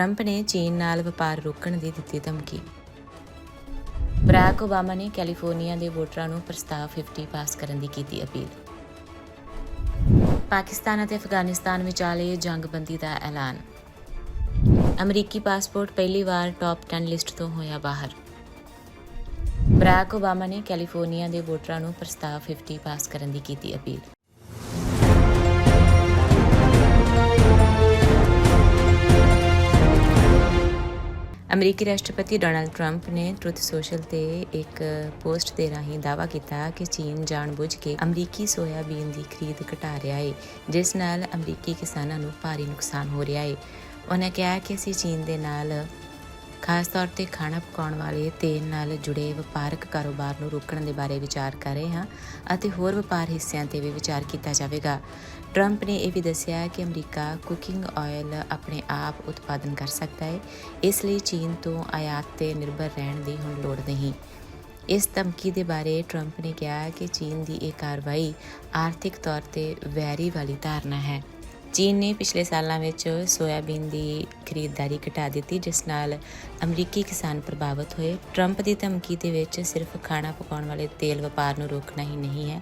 Trump ਨੇ ਚੀਨ ਨਾਲ ਵਪਾਰ ਰੋਕਣ ਦੀ ਦਿੱਤੀ ਧਮਕੀ। ਬਰਾਕ ਓਬਾਮਾ ਨੇ ਕੈਲੀਫੋਰਨੀਆ ਦੇ ਵੋਟਰਾਂ ਨੂੰ ਪ੍ਰਸਤਾਵ 50 ਪਾਸ ਕਰਨ ਦੀ ਕੀਤੀ ਅਪੀਲ। ਪਾਕਿਸਤਾਨ ਅਤੇ ਅਫਗਾਨਿਸਤਾਨ ਵਿਚਾਲੇ ਜੰਗਬੰਦੀ ਦਾ ਐਲਾਨ। ਅਮਰੀਕੀ ਪਾਸਪੋਰਟ ਪਹਿਲੀ ਵਾਰ ਟੌਪ 10 ਲਿਸਟ ਤੋਂ ਹੋਇਆ ਬਾਹਰ। ਬਰਾਕ ਓਬਾਮਾ ਨੇ ਕੈਲੀਫੋਰਨੀਆ ਦੇ ਵੋਟਰਾਂ ਨੂੰ ਪ੍ਰਸਤਾਵ 50 ਪਾਸ ਕਰਨ ਦੀ ਕੀਤੀ ਅਪੀਲ। ਅਮਰੀਕੀ ਰਾਸ਼ਟਰਪਤੀ ਡੋਨਾਲਡ ਟਰੰਪ ਨੇ ਟਰੁੱਥ ਸੋਸ਼ਲ ਤੇ ਇੱਕ ਪੋਸਟ ਦੇ ਰਾਹੀਂ ਦਾਅਵਾ ਕੀਤਾ ਕਿ ਚੀਨ ਜਾਣਬੁੱਝ ਕੇ ਅਮਰੀਕੀ ਸੋਇਆਬੀਨ ਦੀ ਖਰੀਦ ਘਟਾ ਰਿਹਾ ਹੈ ਜਿਸ ਨਾਲ ਅਮਰੀਕੀ ਕਿਸਾਨਾਂ ਨੂੰ ਭਾਰੀ ਨੁਕਸਾਨ ਹੋ ਰਿਹਾ ਹੈ ਉਹਨਾਂ ਕਿਹਾ ਕਿ ਅਸੀਂ ਚੀਨ ਦੇ ਨਾਲ ਖਾਸ ਤੌਰ ਤੇ ਖਾਣਾ ਪਕਾਉਣ ਵਾਲੇ ਤੇਲ ਨਾਲ ਜੁੜੇ ਵਪਾਰਕ ਕਾਰੋਬਾਰ ਨੂੰ ਰੋਕਣ ਦੇ ਬਾਰੇ ਵਿਚਾਰ ਕਰ ਰਹੇ ਹਾਂ ਅਤੇ ਹੋਰ ਵਪਾਰ ਹਿੱਸਿਆਂ ਤੇ ਵੀ ਵਿਚਾਰ ਕੀਤਾ ਜਾਵੇਗਾ। ਟਰੰਪ ਨੇ ਇਹ ਵੀ ਦੱਸਿਆ ਕਿ ਅਮਰੀਕਾ ਕੁਕਿੰਗ ਆਇਲ ਆਪਣੇ ਆਪ ਉਤਪਾਦਨ ਕਰ ਸਕਦਾ ਹੈ, ਇਸ ਲਈ ਚੀਨ ਤੋਂ ਆਯਾਤ ਤੇ ਨਿਰਭਰ ਰਹਿਣ ਦੀ ਹੁਣ ਲੋੜ ਨਹੀਂ। ਇਸ ਧਮਕੀ ਦੇ ਬਾਰੇ ਟਰੰਪ ਨੇ ਕਿਹਾ ਕਿ ਚੀਨ ਦੀ ਇਹ ਕਾਰਵਾਈ ਆਰਥਿਕ ਤੌਰ ਤੇ ਵੈਰੀ ਵਾਲੀ ਧਾਰਨਾ ਹੈ। ਚੀਨ ਨੇ ਪਿਛਲੇ ਸਾਲਾਂ ਵਿੱਚ ਸੋਇਆਬੀਨ ਦੀ ਖਰੀਦਦਾਰੀ ਘਟਾ ਦਿੱਤੀ, ਜਿਸ ਨਾਲ ਅਮਰੀਕੀ ਕਿਸਾਨ ਪ੍ਰਭਾਵਿਤ ਹੋਏ। ਟਰੰਪ ਦੀ ਧਮਕੀ ਦੇ ਵਿੱਚ ਸਿਰਫ ਖਾਣਾ ਪਕਾਉਣ ਵਾਲੇ ਤੇਲ ਵਪਾਰ ਨੂੰ ਰੋਕਣਾ ਹੀ ਨਹੀਂ ਹੈ।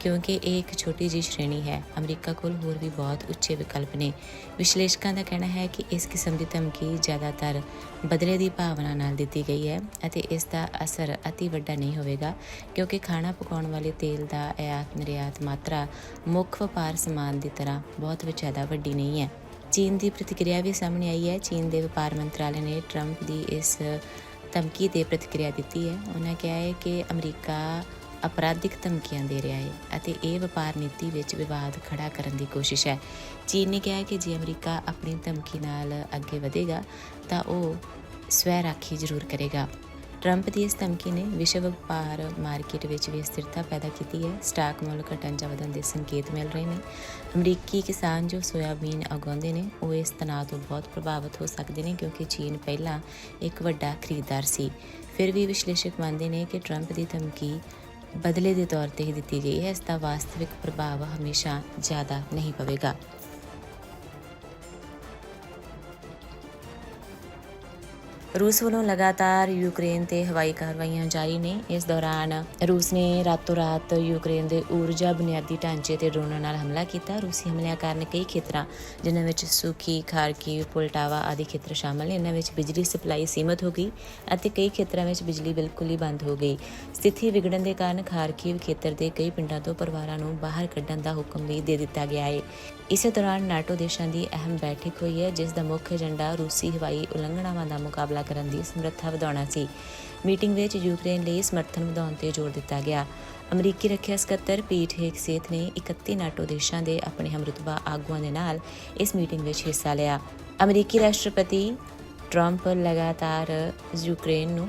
ਕਿਉਂਕਿ ਇਹ ਇੱਕ ਛੋਟੀ ਜਿਹੀ ਸ਼੍ਰੇਣੀ ਹੈ। ਅਮਰੀਕਾ ਕੋਲ ਹੋਰ ਵੀ ਬਹੁਤ ਉੱਚੇ ਵਿਕਲਪ ਨੇ। ਵਿਸ਼ਲੇਸ਼ਕਾਂ ਦਾ ਕਹਿਣਾ ਹੈ ਕਿ ਇਸ ਕਿਸਮ ਦੀ ਧਮਕੀ ਜ਼ਿਆਦਾਤਰ ਬਦਲੇ ਦੀ ਭਾਵਨਾ ਨਾਲ ਦਿੱਤੀ ਗਈ ਹੈ ਅਤੇ ਇਸ ਦਾ ਅਸਰ ਅਤੀ ਵੱਡਾ ਨਹੀਂ ਹੋਵੇਗਾ, ਕਿਉਂਕਿ ਖਾਣਾ ਪਕਾਉਣ ਵਾਲੇ ਤੇਲ ਦਾ ਆਯਾਤ ਨਿਰਯਾਤ ਮਾਤਰਾ ਮੁੱਖ ਵਪਾਰ ਸਮਾਨ ਦੀ ਤਰ੍ਹਾਂ ਬਹੁਤ ਜ਼ਿਆਦਾ ਵੱਡੀ ਨਹੀਂ ਹੈ। ਚੀਨ ਦੀ ਪ੍ਰਤੀਕਿਰਿਆ ਵੀ ਸਾਹਮਣੇ ਆਈ ਹੈ। ਚੀਨ ਦੇ ਵਪਾਰ ਮੰਤਰਾਲੇ ਨੇ ਟਰੰਪ ਦੀ ਇਸ ਧਮਕੀ ਤੇ ਪ੍ਰਤੀਕਿਰਿਆ ਦਿੱਤੀ ਹੈ। ਉਹਨਾਂ ਕਿਹਾ ਹੈ ਕਿ ਅਮਰੀਕਾ ਅਪਰਾਧਿਕ ਧਮਕੀਆਂ ਦੇ ਰਿਹਾ ਹੈ ਅਤੇ ਇਹ ਵਪਾਰ ਨੀਤੀ ਵਿੱਚ ਵਿਵਾਦ ਖੜਾ ਕਰਨ ਦੀ ਕੋਸ਼ਿਸ਼ ਹੈ। ਚੀਨ ਨੇ ਕਿਹਾ ਕਿ ਜੇ ਅਮਰੀਕਾ ਆਪਣੀ ਧਮਕੀ ਨਾਲ ਅੱਗੇ ਵਧੇਗਾ, ਤਾਂ ਉਹ ਸਵੈ ਰਾਖੀ ਜ਼ਰੂਰ ਕਰੇਗਾ। ਟਰੰਪ ਦੀ ਇਸ ਧਮਕੀ ਨੇ ਵਿਸ਼ਵ ਵਪਾਰ ਮਾਰਕੀਟ ਵਿੱਚ ਵੀ ਸਥਿਰਤਾ ਪੈਦਾ ਕੀਤੀ ਹੈ। ਸਟਾਕ ਮੁੱਲ ਘਟਣ ਜਾਂ ਵਧਣ ਦੇ ਸੰਕੇਤ ਮਿਲ ਰਹੇ ਨੇ। ਅਮਰੀਕੀ ਕਿਸਾਨ ਜੋ ਸੋਇਆਬੀਨ ਉਗਾਉਂਦੇ ਨੇ, ਉਹ ਇਸ ਤਣਾਅ ਤੋਂ ਬਹੁਤ ਪ੍ਰਭਾਵਿਤ ਹੋ ਸਕਦੇ ਨੇ ਕਿਉਂਕਿ ਚੀਨ ਪਹਿਲਾਂ ਇੱਕ ਵੱਡਾ ਖਰੀਦਦਾਰ ਸੀ। ਫਿਰ ਵੀ ਵਿਸ਼ਲੇਸ਼ਕ ਮੰਨਦੇ ਨੇ ਕਿ ਟਰੰਪ ਦੀ ਧਮਕੀ ਬਦਲੇ ਦੇ ਤੌਰ ਤੇ ਹੀ ਦਿੱਤੀ ਗਈ ਹੈ। ਇਸ ਦਾ ਵਾਸਤਵਿਕ ਪ੍ਰਭਾਵ ਹਮੇਸ਼ਾ ਜ਼ਿਆਦਾ ਨਹੀਂ ਪਵੇਗਾ। ਰੂਸ ਵੱਲੋਂ ਲਗਾਤਾਰ ਯੂਕਰੇਨ ਤੇ ਹਵਾਈ ਕਾਰਵਾਈਆਂ ਜਾਰੀ ਨੇ। ਇਸ ਦੌਰਾਨ ਰੂਸ ਨੇ ਰਾਤੋਂ ਰਾਤ ਯੂਕਰੇਨ ਦੇ ਊਰਜਾ ਬੁਨਿਆਦੀ ਢਾਂਚੇ ਤੇ ਡਰੋਨਾਂ ਨਾਲ ਹਮਲਾ ਕੀਤਾ। ਰੂਸੀ ਹਮਲਿਆਂ ਕਾਰਨ ਕਈ ਖੇਤਰਾਂ, ਜਿਨ੍ਹਾਂ ਵਿੱਚ ਸੁਖੀ, ਖਾਰਕੀ, ਪੁਲਟਾਵਾ ਆਦਿ ਖੇਤਰ ਸ਼ਾਮਲ ਨੇ ਇਹਨਾਂ ਵਿੱਚ ਬਿਜਲੀ ਸਪਲਾਈ ਸੀਮਤ ਹੋ ਗਈ ਅਤੇ ਕਈ ਖੇਤਰਾਂ ਵਿੱਚ ਬਿਜਲੀ ਬਿਲਕੁਲ ਹੀ ਬੰਦ ਹੋ ਗਈ। ਸਥਿਤੀ ਵਿਗੜਨ ਦੇ ਕਾਰਨ ਖਾਰਕੀਵ ਖੇਤਰ ਦੇ ਕਈ ਪਿੰਡਾਂ ਤੋਂ ਪਰਿਵਾਰਾਂ ਨੂੰ ਬਾਹਰ ਕੱਢਣ ਦਾ ਹੁਕਮ ਵੀ ਦੇ ਦਿੱਤਾ ਗਿਆ ਹੈ ਇਸੇ ਦੌਰਾਨ ਨਾਟੋ ਦੇਸ਼ਾਂ ਦੀ ਅਹਿਮ ਬੈਠਕ ਹੋਈ ਹੈ, ਜਿਸ ਦਾ ਮੁੱਖ ਏਜੰਡਾ ਰੂਸੀ ਹਵਾਈ ਉਲੰਘਣਾਵਾਂ ਦਾ ਮੁਕਾਬਲਾ ਕਰਨ ਦੀ ਸਮਰੱਥਾ ਵਧਾਉਣਾ ਸੀ। ਮੀਟਿੰਗ ਵਿੱਚ ਯੂਕਰੇਨ ਲਈ ਸਮਰਥਨ ਵਧਾਉਣ ਤੇ ਜ਼ੋਰ ਦਿੱਤਾ ਗਿਆ। ਅਮਰੀਕੀ ਰੱਖਿਆ ਸਕੱਤਰ ਪੀਟ ਹੇਗਸੇਥ ਨੇ 31 ਨਾਟੋ ਦੇਸ਼ਾਂ ਦੇ ਆਪਣੇ ਹਮਰਤਬਾ ਆਗੂਆਂ ਦੇ ਨਾਲ ਇਸ ਮੀਟਿੰਗ ਵਿੱਚ ਹਿੱਸਾ ਲਿਆ। ਅਮਰੀਕੀ ਰਾਸ਼ਟਰਪਤੀ ਟਰੰਪ ਲਗਾਤਾਰ ਯੂਕਰੇਨ ਨੂੰ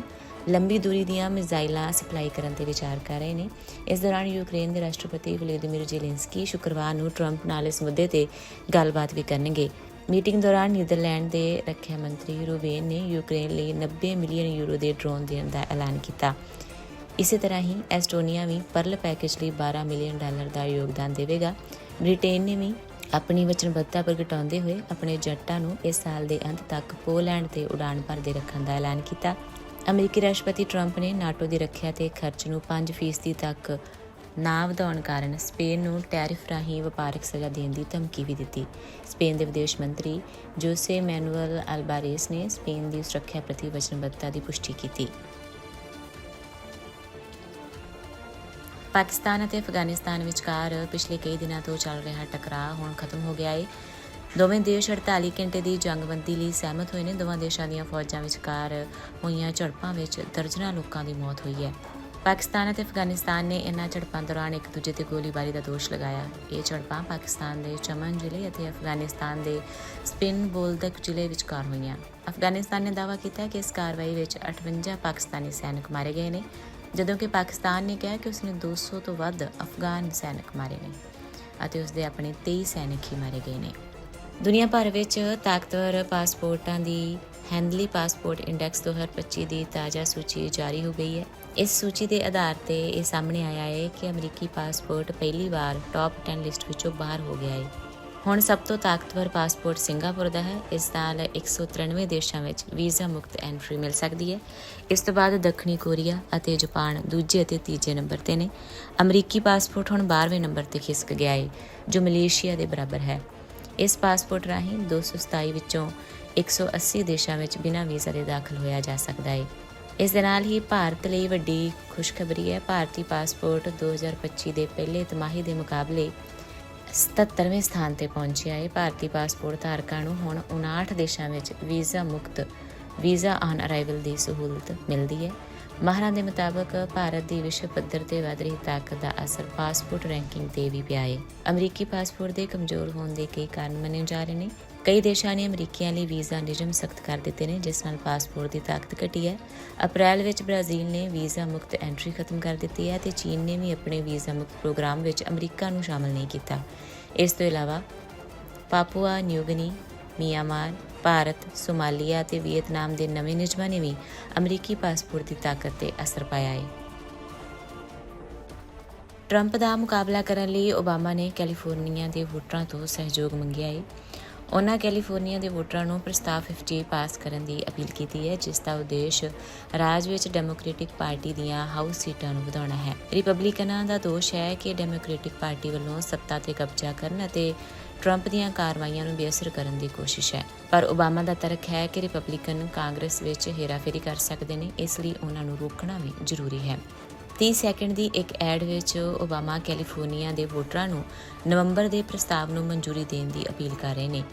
ਲੰਬੀ ਦੂਰੀ ਦੀਆਂ ਮਿਜ਼ਾਈਲਾਂ ਸਪਲਾਈ ਕਰਨ ਤੇ ਵਿਚਾਰ ਕਰ ਰਹੇ ਨੇ। ਇਸ ਦੌਰਾਨ ਯੂਕਰੇਨ ਦੇ ਰਾਸ਼ਟਰਪਤੀ ਵਲੇਦੀਮੀਰ ਜ਼ੇਲੈਂਸਕੀ ਸ਼ੁੱਕਰਵਾਰ ਨੂੰ ਟਰੰਪ ਨਾਲ ਇਸ ਮੁੱਦੇ ਤੇ ਗੱਲਬਾਤ ਵੀ ਕਰਨਗੇ। ਮੀਟਿੰਗ ਦੌਰਾਨ ਨੀਦਰਲੈਂਡ ਦੇ ਰੱਖਿਆ ਮੰਤਰੀ ਰੂਬੇਨ ਨੇ ਯੂਕਰੇਨ ਲਈ 90 ਮਿਲੀਅਨ ਯੂਰੋ ਦੇ ਡਰੋਨ ਦੇਣ ਦਾ ਐਲਾਨ ਕੀਤਾ। ਇਸੇ ਤਰ੍ਹਾਂ ਹੀ ਐਸਟੋਨੀਆ ਵੀ ਪਰਲ ਪੈਕੇਜ ਲਈ 12 ਮਿਲੀਅਨ ਡਾਲਰ ਦਾ ਯੋਗਦਾਨ ਦੇਵੇਗਾ। ਬ੍ਰਿਟੇਨ ਨੇ ਵੀ ਆਪਣੀ ਵਚਨਬੱਧਤਾ ਪ੍ਰਗਟਾਉਂਦੇ ਹੋਏ ਆਪਣੇ ਜੱਟਾਂ ਨੂੰ ਇਸ ਸਾਲ ਦੇ ਅੰਤ ਤੱਕ ਪੋਲੈਂਡ ਤੇ ਉਡਾਨ ਭਰਦੇ ਰੱਖਣ ਦਾ ਐਲਾਨ ਕੀਤਾ। ਅਮਰੀਕੀ ਰਾਸ਼ਟਰਪਤੀ ਟਰੰਪ ਨੇ ਨਾਟੋ ਦੀ ਰੱਖਿਆ ਤੇ ਖਰਚ ਨੂੰ 5% ਤੱਕ ਨਾ ਵਧਾਉਣ ਕਾਰਨ ਸਪੇਨ ਨੂੰ ਟੈਰਿਫ ਰਾਹੀਂ ਵਪਾਰਕ ਸਜ਼ਾ ਦੇਣ ਦੀ ਧਮਕੀ ਵੀ ਦਿੱਤੀ। ਸਪੇਨ ਦੇ ਵਿਦੇਸ਼ ਮੰਤਰੀ ਜੋਸੇ ਮੈਨੂਅਲ ਅਲਬਾਰੇਸ ਨੇ ਸਪੇਨ ਦੀ ਸੁਰੱਖਿਆ ਪ੍ਰਤੀ ਵਚਨਬੱਧਤਾ ਦੀ ਪੁਸ਼ਟੀ ਕੀਤੀ। ਪਾਕਿਸਤਾਨ ਅਤੇ ਅਫਗਾਨਿਸਤਾਨ ਵਿਚਕਾਰ ਪਿਛਲੇ ਕਈ ਦਿਨਾਂ ਤੋਂ ਚੱਲ ਰਿਹਾ ਟਕਰਾਅ ਹੁਣ ਖਤਮ ਹੋ ਗਿਆ ਹੈ ਦੋਵੇਂ ਦੇਸ਼ 48 ਘੰਟੇ ਦੀ ਜੰਗਬੰਦੀ ਲਈ ਸਹਿਮਤ ਹੋਏ ਨੇ। ਦੋਵਾਂ ਦੇਸ਼ਾਂ ਦੀਆਂ ਫੌਜਾਂ ਵਿਚਕਾਰ ਹੋਈਆਂ ਝੜਪਾਂ ਵਿੱਚ ਦਰਜਨਾਂ ਲੋਕਾਂ ਦੀ ਮੌਤ ਹੋਈ ਹੈ। ਪਾਕਿਸਤਾਨ ਅਤੇ ਅਫਗਾਨਿਸਤਾਨ ਨੇ ਇਨ੍ਹਾਂ ਝੜਪਾਂ ਦੌਰਾਨ ਇੱਕ ਦੂਜੇ ਤੇ ਗੋਲੀਬਾਰੀ ਦਾ ਦੋਸ਼ ਲਗਾਇਆ। ਇਹ ਝੜਪਾਂ ਪਾਕਿਸਤਾਨ ਦੇ ਚਮਨ ਜ਼ਿਲ੍ਹੇ ਅਤੇ ਅਫਗਾਨਿਸਤਾਨ ਦੇ ਸਪਿਨ ਬੋਲਦਕ ਜ਼ਿਲ੍ਹੇ ਵਿਚਕਾਰ ਹੋਈਆਂ। ਅਫਗਾਨਿਸਤਾਨ ਨੇ ਦਾਅਵਾ ਕੀਤਾ ਕਿ ਇਸ ਕਾਰਵਾਈ ਵਿੱਚ 58 ਪਾਕਿਸਤਾਨੀ ਸੈਨਿਕ ਮਾਰੇ ਗਏ ਨੇ, ਜਦੋਂ ਕਿ ਪਾਕਿਸਤਾਨ ਨੇ ਕਿਹਾ ਕਿ ਉਸਨੇ 200 ਤੋਂ ਵੱਧ ਅਫਗਾਨ ਸੈਨਿਕ ਮਾਰੇ ਨੇ ਅਤੇ ਉਸਦੇ ਆਪਣੇ 23 ਸੈਨਿਕ ਹੀ ਮਾਰੇ ਗਏ ਨੇ। ਦੁਨੀਆ ਭਰ ਵਿੱਚ ਤਾਕਤਵਰ ਪਾਸਪੋਰਟਾਂ ਦੀ ਹੈਂਡਲੀ ਪਾਸਪੋਰਟ ਇੰਡੈਕਸ 2025 ਦੀ ਤਾਜ਼ਾ ਸੂਚੀ ਜਾਰੀ ਹੋ ਗਈ ਹੈ। ਇਸ ਸੂਚੀ ਦੇ ਆਧਾਰ ਤੇ ਇਹ ਸਾਹਮਣੇ ਆਇਆ ਹੈ ਕਿ ਅਮਰੀਕੀ ਪਾਸਪੋਰਟ ਪਹਿਲੀ ਵਾਰ ਟੌਪ 10 ਲਿਸਟ ਵਿੱਚੋਂ ਬਾਹਰ ਹੋ ਗਿਆ ਹੈ। ਹੁਣ ਸਭ ਤੋਂ ਤਾਕਤਵਰ ਪਾਸਪੋਰਟ ਸਿੰਗਾਪੁਰ ਦਾ ਹੈ। ਇਸ ਨਾਲ 193 ਦੇਸ਼ਾਂ ਵਿੱਚ ਵੀਜ਼ਾ ਮੁਕਤ ਐਂਟਰੀ ਮਿਲ ਸਕਦੀ ਹੈ। ਇਸ ਤੋਂ ਬਾਅਦ ਦੱਖਣੀ ਕੋਰੀਆ ਅਤੇ ਜਾਪਾਨ ਦੂਜੇ ਅਤੇ ਤੀਜੇ ਨੰਬਰ ਤੇ ਨੇ। ਅਮਰੀਕੀ ਪਾਸਪੋਰਟ ਹੁਣ 12ਵੇਂ ਨੰਬਰ ਤੇ ਖਿਸਕ ਗਿਆ ਹੈ, ਜੋ ਮਲੇਸ਼ੀਆ ਦੇ ਬਰਾਬਰ ਹੈ। ਇਸ ਪਾਸਪੋਰਟ ਰਾਹੀਂ 227 ਵਿੱਚੋਂ 180 ਦੇਸ਼ਾਂ ਵਿੱਚ ਬਿਨਾਂ ਵੀਜ਼ਾ ਦੇ ਦਾਖਲ ਹੋਇਆ ਜਾ ਸਕਦਾ ਹੈ। ਇਸ ਦੇ ਨਾਲ ਹੀ ਭਾਰਤ ਲਈ ਵੱਡੀ ਖੁਸ਼ਖਬਰੀ ਹੈ। ਭਾਰਤੀ ਪਾਸਪੋਰਟ 2025 ਦੇ ਪਹਿਲੇ ਤਿਮਾਹੀ ਦੇ ਮੁਕਾਬਲੇ 77ਵੇਂ ਸਥਾਨ ਤੇ ਪਹੁੰਚਿਆ ਹੈ। ਭਾਰਤੀ ਪਾਸਪੋਰਟ ਧਾਰਕਾਂ ਨੂੰ ਹੁਣ 59 ਦੇਸ਼ਾਂ ਵਿੱਚ ਵੀਜ਼ਾ ਮੁਕਤ, ਵੀਜ਼ਾ ਆਨ ਅਰਾਈਵਲ ਦੀ ਸਹੂਲਤ ਮਿਲਦੀ ਹੈ। ਮਾਹਰਾਂ ਦੇ ਮੁਤਾਬਕ ਭਾਰਤ ਦੀ ਵਿਸ਼ਵ ਪੱਧਰ ਤੇ ਵਧ ਰਹੀ ਤਾਕਤ ਦਾ ਅਸਰ ਪਾਸਪੋਰਟ ਰੈਂਕਿੰਗ ਤੇ ਵੀ ਪਿਆ ਹੈ। ਅਮਰੀਕੀ ਪਾਸਪੋਰਟ ਦੇ ਕਮਜ਼ੋਰ ਹੋਣ ਦੇ ਕਈ ਕਾਰਨ ਮੰਨੇ ਜਾ ਰਹੇ ਨੇ। ਕਈ ਦੇਸ਼ਾਂ ਨੇ ਅਮਰੀਕੀਆਂ ਲਈ ਵੀਜ਼ਾ ਨਿਯਮ ਸਖਤ ਕਰ ਦਿੱਤੇ ਨੇ, ਜਿਸ ਨਾਲ ਪਾਸਪੋਰਟ ਦੀ ਤਾਕਤ ਘਟੀ ਹੈ। ਅਪ੍ਰੈਲ ਵਿੱਚ ਬ੍ਰਾਜ਼ੀਲ ਨੇ ਵੀਜ਼ਾ ਮੁਕਤ ਐਂਟਰੀ ਖਤਮ ਕਰ ਦਿੱਤੀ ਹੈ ਤੇ ਚੀਨ ਨੇ ਵੀ ਆਪਣੇ ਵੀਜ਼ਾ ਮੁਕਤ ਪ੍ਰੋਗਰਾਮ ਵਿੱਚ ਅਮਰੀਕਾ ਨੂੰ ਸ਼ਾਮਲ ਨਹੀਂ ਕੀਤਾ। ਇਸ ਤੋਂ ਇਲਾਵਾ Papua New Guinea Myanmar, Bharat, Somalia ਤੇ ਵੀਅਤਨਾਮ ਦੇ ਨਵੇਂ ਨਿਯਮਾਂ ਨੇ ਵੀ ਅਮਰੀਕੀ ਪਾਸਪੋਰਟ ਦੀ ਤਾਕਤ ਤੇ ਅਸਰ ਪਾਇਆ ਹੈ। ਟਰੰਪ ਦਾ ਮੁਕਾਬਲਾ ਕਰਨ ਲਈ ਓਬਾਮਾ ਨੇ ਕੈਲੀਫੋਰਨੀਆ ਦੇ ਵੋਟਰਾਂ ਤੋਂ ਸਹਿਯੋਗ ਮੰਗਿਆ ਹੈ। ਉਹਨਾਂ ਕੈਲੀਫੋਰਨੀਆ ਦੇ ਵੋਟਰਾਂ ਨੂੰ ਪ੍ਰਸਤਾਵ 50 ਪਾਸ ਕਰਨ ਦੀ ਅਪੀਲ ਕੀਤੀ ਹੈ, ਜਿਸ ਦਾ ਉਦੇਸ਼ ਰਾਜ ਵਿੱਚ ਡੈਮੋਕ੍ਰੈਟਿਕ ਪਾਰਟੀ ਦੀਆਂ ਹਾਊਸ ਸੀਟਾਂ ਨੂੰ ਵਧਾਉਣਾ ਹੈ। ਰਿਪਬਲਿਕਨਾਂ ਦਾ ਦੋਸ਼ ਹੈ ਕਿ ਡੈਮੋਕ੍ਰੈਟਿਕ ਪਾਰਟੀ ਵੱਲੋਂ ਸੱਤਾ ਤੇ ਕਬਜ਼ਾ ਕਰਨ ਅਤੇ ਟਰੰਪ ਦੀਆਂ ਕਾਰਵਾਈਆਂ ਨੂੰ ਬੇਅਸਰ ਕਰਨ ਦੀ ਕੋਸ਼ਿਸ਼ ਹੈ। ਪਰ ਓਬਾਮਾ ਦਾ ਤਰਕ ਹੈ ਕਿ ਰਿਪਬਲਿਕਨ ਕਾਂਗਰਸ ਵਿੱਚ ਹੇਰਾਫੇਰੀ ਕਰ ਸਕਦੇ ਨੇ, ਇਸ ਲਈ ਉਹਨਾਂ ਨੂੰ ਰੋਕਣਾ ਵੀ ਜ਼ਰੂਰੀ ਹੈ। 30 ਸੈਕਿੰਡ ਦੀ ਇੱਕ ਐਡ ਵਿੱਚ ਓਬਾਮਾ ਕੈਲੀਫੋਰਨੀਆ ਦੇ ਵੋਟਰਾਂ ਨੂੰ ਨਵੰਬਰ ਦੇ ਪ੍ਰਸਤਾਵ ਨੂੰ ਮਨਜ਼ੂਰੀ ਦੇਣ ਦੀ ਅਪੀਲ ਕਰ ਰਹੇ ਨੇ।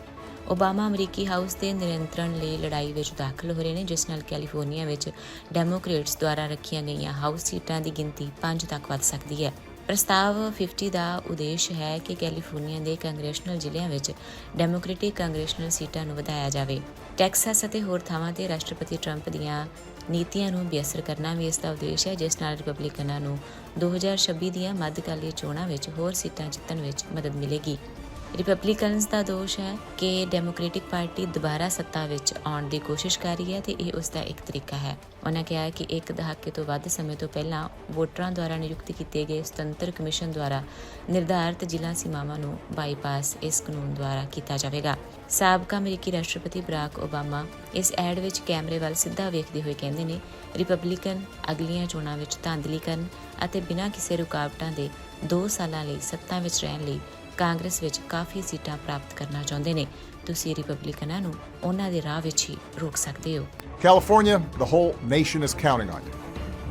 ਓਬਾਮਾ ਅਮਰੀਕੀ ਹਾਊਸ ਦੇ ਨਿਯੰਤਰਣ ਲਈ ਲੜਾਈ ਵਿੱਚ ਦਾਖਲ ਹੋ ਰਹੇ ਨੇ, ਜਿਸ ਨਾਲ ਕੈਲੀਫੋਰਨੀਆ ਵਿੱਚ ਡੈਮੋਕ੍ਰੇਟਸ ਦੁਆਰਾ ਰੱਖੀਆਂ ਗਈਆਂ ਹਾਊਸ ਸੀਟਾਂ ਦੀ ਗਿਣਤੀ 5 ਤੱਕ ਵੱਧ ਸਕਦੀ ਹੈ। ਪ੍ਰਸਤਾਵ 50 ਦਾ ਉਦੇਸ਼ ਹੈ ਕਿ ਕੈਲੀਫੋਰਨੀਆ ਦੇ ਕੰਗਰੈਸ਼ਨਲ ਜ਼ਿਲ੍ਹਿਆਂ ਵਿੱਚ ਡੈਮੋਕ੍ਰੈਟਿਕ ਕੰਗਰੈਸ਼ਨਲ ਸੀਟਾਂ ਨੂੰ ਵਧਾਇਆ ਜਾਵੇ। ਟੈਕਸਾਸ ਅਤੇ ਹੋਰ ਥਾਵਾਂ ਤੇ ਰਾਸ਼ਟਰਪਤੀ ਟਰੰਪ ਦੀਆਂ ਨੀਤੀਆਂ ਨੂੰ ਬੇਅਸਰ ਕਰਨਾ ਵੀ ਇਸ ਦਾ ਉਦੇਸ਼ ਹੈ, ਜਿਸ ਨਾਲ ਰਿਪਬਲਿਕਨਾਂ ਨੂੰ 2026 ਦੀਆਂ ਮੱਧਕਾਲੀ ਚੋਣਾਂ ਵਿੱਚ ਹੋਰ ਸੀਟਾਂ ਜਿੱਤਣ ਵਿੱਚ ਮਦਦ ਮਿਲੇਗੀ। ਰਿਪਬਲਿਕਨਸ ਦਾ ਦੋਸ਼ ਹੈ ਕਿ ਡੈਮੋਕ੍ਰੈਟਿਕ ਪਾਰਟੀ ਦੁਬਾਰਾ ਸੱਤਾ ਵਿੱਚ ਆਉਣ ਦੀ ਕੋਸ਼ਿਸ਼ ਕਰ ਰਹੀ ਹੈ ਤੇ ਇਹ ਉਸ ਦਾ ਇੱਕ ਤਰੀਕਾ ਹੈ। ਉਹਨਾਂ ਕਿਹਾ ਕਿ ਇੱਕ ਦਹਾਕੇ ਤੋਂ ਵੱਧ ਸਮੇਂ ਤੋਂ ਪਹਿਲਾਂ ਵੋਟਰਾਂ ਦੁਆਰਾ ਨਿਯੁਕਤ ਕੀਤੇ ਗਏ ਸੁਤੰਤਰ ਕਮਿਸ਼ਨ ਦੁਆਰਾ ਨਿਰਧਾਰਤ ਜ਼ਿਲ੍ਹਾ ਸੀਮਾਵਾਂ ਨੂੰ ਬਾਈਪਾਸ ਇਸ ਕਾਨੂੰਨ ਦੁਆਰਾ ਕੀਤਾ ਜਾਵੇਗਾ। ਸਾਬਕਾ ਅਮਰੀਕੀ ਰਾਸ਼ਟਰਪਤੀ ਬਰਾਕ ਓਬਾਮਾ ਇਸ ਐਡ ਵਿੱਚ ਕੈਮਰੇ ਵੱਲ ਸਿੱਧਾ ਵੇਖਦੇ ਹੋਏ ਕਹਿੰਦੇ ਨੇ ਰਿਪਬਲਿਕਨ ਅਗਲੀਆਂ ਚੋਣਾਂ ਵਿੱਚ ਧਾਂਦਲੀ ਕਰਨ ਅਤੇ ਬਿਨਾਂ ਕਿਸੇ ਰੁਕਾਵਟਾਂ ਦੇ 2 ਸਾਲਾਂ ਲਈ ਸੱਤਾ ਵਿੱਚ ਰਹਿਣ ਲਈ ਕਾਂਗਰਸ ਵਿੱਚ ਕਾਫੀ ਸੀਟਾਂ ਪ੍ਰਾਪਤ ਕਰਨਾ ਚਾਹੁੰਦੇ ਨੇ ਤੁਸੀਂ ਰਿਪਬਲਿਕਨਾਂ ਨੂੰ ਉਹਨਾਂ ਦੇ ਰਾਹ ਵਿੱਚ ਹੀ ਰੋਕ ਸਕਦੇ ਹੋ California, the whole nation is counting on you.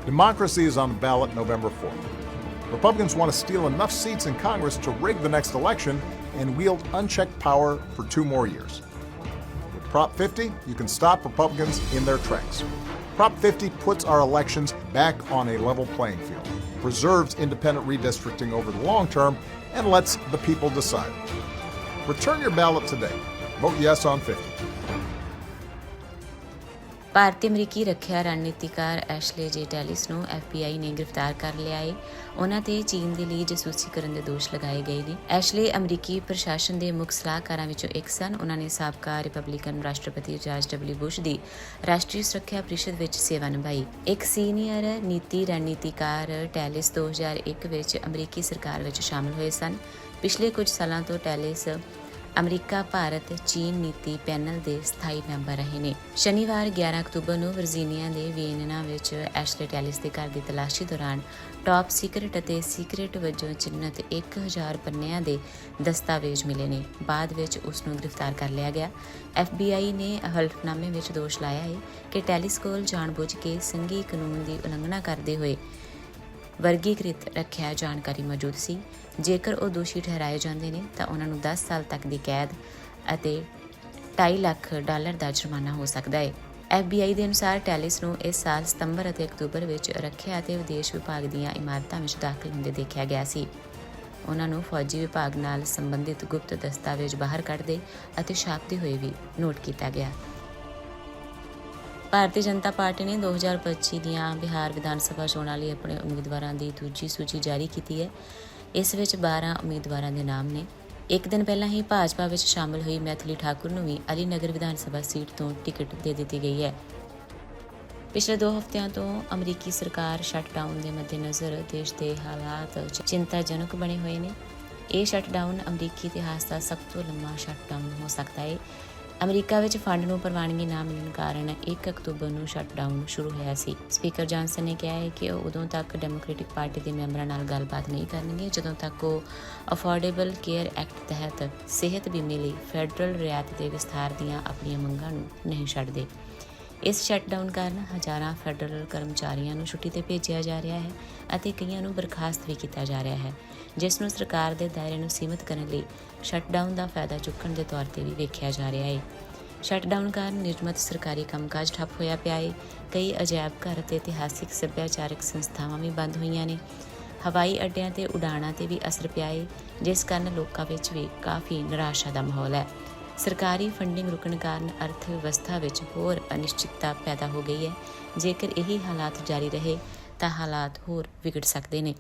Democracy is on the ballot November 4th. Republicans want to steal enough seats in Congress to rig the next election and wield unchecked power for two more years. With Prop 50, you can stop Republicans in their tracks. Prop 50 puts our elections back on a level playing field, preserves independent redistricting over the long term, and lets the people decide. Return your ballot today. Vote yes on 50. ਭਾਰਤੀ ਅਮਰੀਕੀ ਰੱਖਿਆ ਰਣਨੀਤੀਕਾਰ Ashley ਜੇ ਟੈਲਿਸ ਨੂੰ FBI ਨੇ ਗ੍ਰਿਫਤਾਰ ਕਰ ਲਿਆ ਹੈ ਉਹਨਾਂ ਤੇ ਚੀਨ ਦੇ ਲਈ ਜਸੂਸੀ ਕਰਨ ਦੇ ਦੋਸ਼ ਲਗਾਏ ਗਏ ਨੇ। ਐਸ਼ਲੇ ਅਮਰੀਕੀ ਪ੍ਰਸ਼ਾਸਨ ਦੇ ਮੁੱਖ ਸਲਾਹਕਾਰਾਂ ਵਿੱਚੋਂ ਇੱਕ ਸਨ। ਉਹਨਾਂ ਨੇ ਸਾਬਕਾ ਰਿਪਬਲਿਕਨ ਰਾਸ਼ਟਰਪਤੀ ਜਾਰਜ ਡਬਲਯੂ ਬੁਸ਼ ਦੀ ਰਾਸ਼ਟਰੀ ਸੁਰੱਖਿਆ ਪ੍ਰੀਸ਼ਦ ਵਿੱਚ ਸੇਵਾ ਨਿਭਾਈ। ਇੱਕ ਸੀਨੀਅਰ ਨੀਤੀ ਰਣਨੀਤੀਕਾਰ ਟੈਲਿਸ 2001 ਵਿੱਚ ਅਮਰੀਕੀ ਸਰਕਾਰ ਵਿੱਚ ਸ਼ਾਮਲ ਹੋਏ ਸਨ। ਪਿਛਲੇ ਕੁਝ ਸਾਲਾਂ ਤੋਂ ਟੈਲਿਸ ਅਮਰੀਕਾ, ਭਾਰਤ, ਚੀਨ ਨੀਤੀ ਪੈਨਲ ਦੇ ਸਥਾਈ ਮੈਂਬਰ ਰਹੇ ਨੇ। ਸ਼ਨੀਵਾਰ 11 ਅਕਤੂਬਰ ਨੂੰ ਵਰਜੀਨੀਆ ਦੇ ਵੀਨਨਾ ਵਿੱਚ ਐਸ਼ਲੇ ਟੈਲਿਸ ਦੇ ਘਰ ਦੀ ਤਲਾਸ਼ੀ ਦੌਰਾਨ ਟਾਪ ਸੀਕ੍ਰੀਟ ਅਤੇ ਸੀਕ੍ਰੀਟ ਵਜੋਂ ਚਿੰਨ੍ਹਤ 1000 ਪੰਨਿਆਂ ਦੇ ਦਸਤਾਵੇਜ਼ ਮਿਲੇ ਨੇ। ਬਾਅਦ ਵਿੱਚ ਉਸ ਨੂੰ ਗ੍ਰਿਫਤਾਰ ਕਰ ਲਿਆ ਗਿਆ। FBI ਨੇ ਹਲਫਨਾਮੇ ਵਿੱਚ ਦੋਸ਼ ਲਾਇਆ ਹੈ ਕਿ ਟੈਲਿਸ ਕੋਲ ਜਾਣਬੁੱਝ ਕੇ ਸੰਘੀ ਕਾਨੂੰਨ ਦੀ ਉਲੰਘਣਾ ਕਰਦੇ ਹੋਏ ਵਰਗੀਕ੍ਰਿਤ ਰੱਖਿਆ ਜਾਣਕਾਰੀ ਮੌਜੂਦ ਸੀ। ਜੇਕਰ ਉਹ ਦੋਸ਼ੀ ਠਹਿਰਾਏ ਜਾਂਦੇ ਨੇ, ਤਾਂ ਉਹਨਾਂ ਨੂੰ 10 ਸਾਲ ਤੱਕ ਦੀ ਕੈਦ ਅਤੇ 2.5 ਲੱਖ ਡਾਲਰ ਦਾ ਜੁਰਮਾਨਾ ਹੋ ਸਕਦਾ ਹੈ। FBI ਦੇ ਅਨੁਸਾਰ ਟੈਲਿਸ ਨੂੰ ਇਸ ਸਾਲ ਸਤੰਬਰ ਅਤੇ ਅਕਤੂਬਰ ਵਿੱਚ ਰੱਖਿਆ ਅਤੇ ਵਿਦੇਸ਼ ਵਿਭਾਗ ਦੀਆਂ ਇਮਾਰਤਾਂ ਵਿੱਚ ਦਾਖਲ ਹੁੰਦੇ ਦੇਖਿਆ ਗਿਆ ਸੀ। ਉਹਨਾਂ ਨੂੰ ਫੌਜੀ ਵਿਭਾਗ ਨਾਲ ਸੰਬੰਧਿਤ ਗੁਪਤ ਦਸਤਾਵੇਜ਼ ਬਾਹਰ ਕੱਢਦੇ ਅਤੇ ਛਾਪਦੇ ਹੋਏ ਵੀ ਨੋਟ ਕੀਤਾ ਗਿਆ। ਭਾਰਤੀ ਜਨਤਾ ਪਾਰਟੀ ਨੇ 2025 ਦੀਆਂ ਬਿਹਾਰ ਵਿਧਾਨ ਸਭਾ ਚੋਣਾਂ ਲਈ ਆਪਣੇ ਉਮੀਦਵਾਰਾਂ ਦੀ ਦੂਜੀ ਸੂਚੀ ਜਾਰੀ ਕੀਤੀ ਹੈ। ਇਸ ਵਿੱਚ 12 ਉਮੀਦਵਾਰਾਂ ਦੇ ਨਾਮ ਨੇ। ਇੱਕ ਦਿਨ ਪਹਿਲਾਂ ਹੀ ਭਾਜਪਾ ਵਿੱਚ ਸ਼ਾਮਲ ਹੋਈ ਮੈਥਲੀ ਠਾਕੁਰ ਨੂੰ ਵੀ ਅਲੀ ਨਗਰ ਵਿਧਾਨ ਸਭਾ ਸੀਟ ਤੋਂ ਟਿਕਟ ਦੇ ਦਿੱਤੀ ਗਈ ਹੈ। ਪਿਛਲੇ 2 ਹਫ਼ਤਿਆਂ ਤੋਂ ਅਮਰੀਕੀ ਸਰਕਾਰ ਸ਼ਟਡਾਊਨ ਦੇ ਮੱਦੇਨਜ਼ਰ ਦੇਸ਼ ਦੇ ਹਾਲਾਤ ਚਿੰਤਾਜਨਕ ਬਣੇ ਹੋਏ ਨੇ। ਇਹ ਸ਼ਟਡਾਊਨ ਅਮਰੀਕੀ ਇਤਿਹਾਸ ਦਾ ਸਭ ਤੋਂ ਲੰਮਾ ਸ਼ਟਡਾਊਨ ਹੋ ਸਕਦਾ ਹੈ। ਅਮਰੀਕਾ ਵਿੱਚ ਫੰਡ ਨੂੰ ਪ੍ਰਵਾਨਗੀ ਨਾ ਮਿਲਣ ਕਾਰਨ 1 ਅਕਤੂਬਰ ਨੂੰ ਸ਼ਟਡਾਊਨ ਸ਼ੁਰੂ ਹੋਇਆ ਸੀ। ਸਪੀਕਰ ਜੌਨਸਨ ਨੇ ਕਿਹਾ ਹੈ ਕਿ ਉਹ ਉਦੋਂ ਤੱਕ ਡੈਮੋਕ੍ਰੈਟਿਕ ਪਾਰਟੀ ਦੇ ਮੈਂਬਰਾਂ ਨਾਲ ਗੱਲਬਾਤ ਨਹੀਂ ਕਰਨਗੇ, ਜਦੋਂ ਤੱਕ ਉਹ ਅਫੋਰਡੇਬਲ ਕੇਅਰ ਐਕਟ ਤਹਿਤ ਸਿਹਤ ਬੀਮੇ ਲਈ ਫੈਡਰਲ ਰਿਆਇਤ ਦੇ ਵਿਸਥਾਰ ਦੀਆਂ ਆਪਣੀਆਂ ਮੰਗਾਂ ਨੂੰ ਨਹੀਂ ਛੱਡਦੇ। ਇਸ ਸ਼ਟਡਾਊਨ ਕਾਰਨ ਹਜ਼ਾਰਾਂ ਫੈਡਰਲ ਕਰਮਚਾਰੀਆਂ ਨੂੰ ਛੁੱਟੀ ਤੇ ਭੇਜਿਆ ਜਾ ਰਿਹਾ ਹੈ ਅਤੇ ਕਈਆਂ ਨੂੰ ਬਰਖਾਸਤ ਵੀ ਕੀਤਾ ਜਾ ਰਿਹਾ ਹੈ, ਜਿਸ ਨੂੰ ਸਰਕਾਰ ਦੇ ਦਾਇਰੇ ਨੂੰ ਸੀਮਿਤ ਕਰਨ ਲਈ ਸ਼ਟਡਾਊਨ ਦਾ ਫਾਇਦਾ ਚੁੱਕਣ ਦੇ ਤੌਰ ਤੇ ਵੀ ਵੇਖਿਆ ਜਾ ਰਿਹਾ ਹੈ। ਸ਼ਟਡਾਊਨ ਕਾਰਨ ਨਿਯਮਤ ਸਰਕਾਰੀ ਕੰਮਕਾਜ ਠੱਪ ਹੋਇਆ ਪਿਆ ਹੈ। ਕਈ ਅਜਾਇਬ ਘਰ ਅਤੇ ਇਤਿਹਾਸਿਕ ਸੱਭਿਆਚਾਰਕ ਸੰਸਥਾਵਾਂ ਵੀ ਬੰਦ ਹੋਈਆਂ ਨੇ। ਹਵਾਈ ਅੱਡਿਆਂ ਤੇ ਉਡਾਣਾਂ ਤੇ ਵੀ ਅਸਰ ਪਿਆ ਹੈ, ਜਿਸ ਕਾਰਨ ਲੋਕਾਂ ਵਿੱਚ ਵੀ ਕਾਫੀ ਨਿਰਾਸ਼ਾ ਦਾ ਮਾਹੌਲ ਹੈ। ਸਰਕਾਰੀ ਫੰਡਿੰਗ ਰੁਕਣ ਕਾਰਨ ਅਰਥ ਵਿਵਸਥਾ ਵਿੱਚ ਹੋਰ ਅਨਿਸ਼ਚਿਤਤਾ ਪੈਦਾ ਹੋ ਗਈ ਹੈ। ਜੇਕਰ ਇਹੀ ਹਾਲਾਤ ਜਾਰੀ ਰਹੇ, ਤਾਂ ਹਾਲਾਤ ਹੋਰ ਵਿਗੜ ਸਕਦੇ ਨੇ।